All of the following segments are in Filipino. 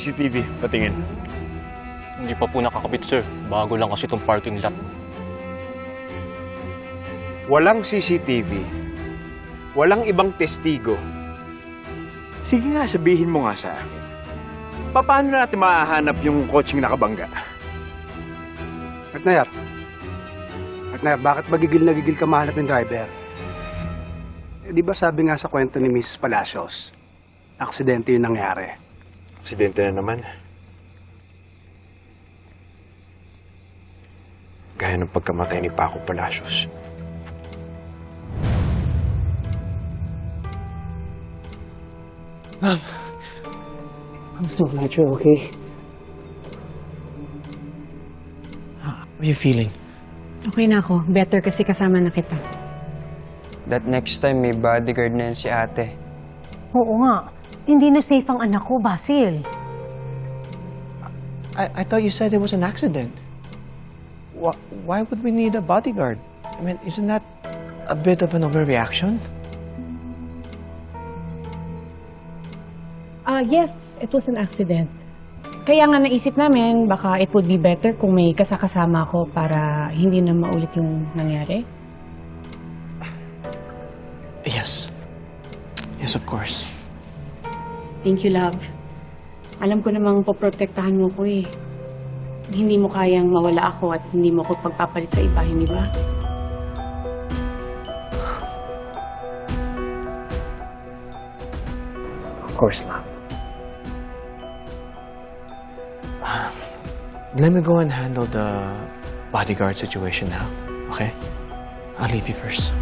CCTV, patingin. Hindi pa po nakakabit, sir. Bago lang kasi itong parking lot. Walang CCTV. Walang ibang testigo. Sige nga, sabihin mo nga sa akin. Paano natin mahahanap yung coaching nakabangga? Partner, partner, bakit magigil na gigil ka mahanap ng driver? Eh, di ba sabi nga sa kwento ni Mrs. Palacios, aksidente yung nangyari. Aksidente na naman. Gaya ng pagkamatay ni Paco Palacios. I'm so glad you're okay. How are you feeling? Okay na ako. Better kasi kasama na kita. That next time may bodyguard na yan si ate. Oo nga. Hindi na safe ang anak ko, Basil. I, I thought you said it was an accident. Why, why would we need a bodyguard? I mean, isn't that a bit of an overreaction? Ah, yes, it was an accident. Kaya nga naisip namin, baka it would be better kung may kasakasama ko para hindi na maulit yung nangyari. Yes. Yes, of course. Thank you, love. Alam ko namang poprotektahan mo ko eh. Hindi mo kayang mawala ako at hindi mo ko pagpapalit sa iba, hindi ba? Of course not. Let me go and handle the bodyguard situation now, okay? I'll leave you first.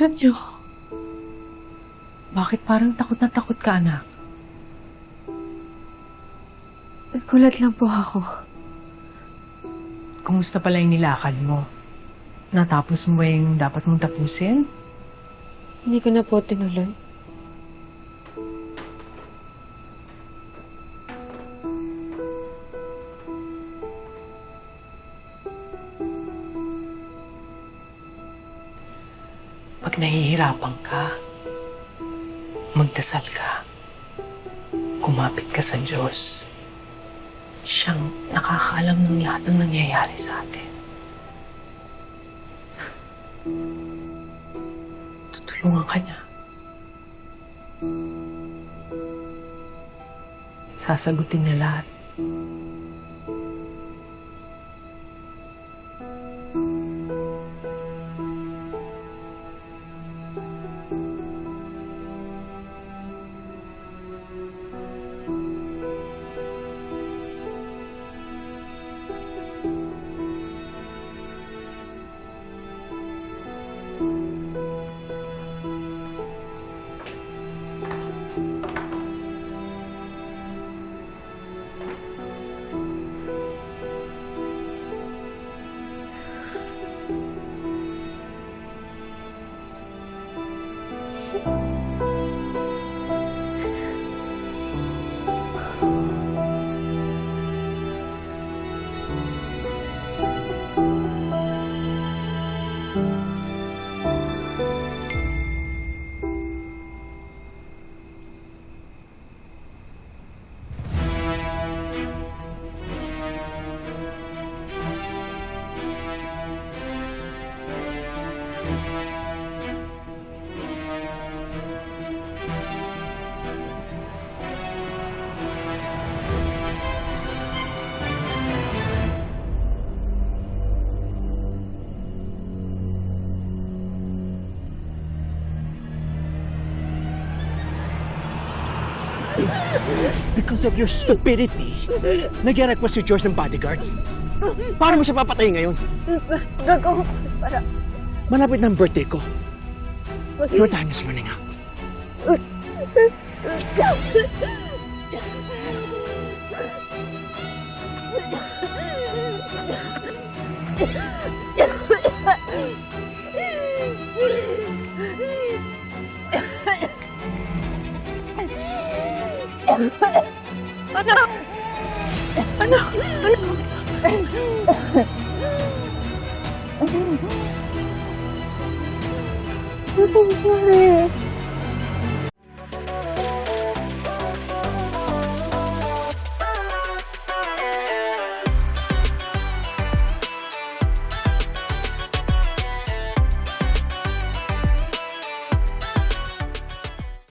Ako. Bakit parang takot na takot ka, anak? Nagulat lang po ako. Kumusta pala yung nilakad mo? Natapos mo ba yung dapat mong tapusin? Hindi ko na po tinuloy. Pag nahihirapan ka, magdasal ka. Kumapit ka sa Diyos. Siyang nakakaalam ng lahat ng nangyayari sa atin. Tutulungan ka niya. Sasagutin niya lahat. 幸福。Because of your stupidity, nag-request si George ng bodyguard. Paano mo siya papatayin ngayon? Ko para... Malapit ang birthday ko. Your time is running out. I'm sorry.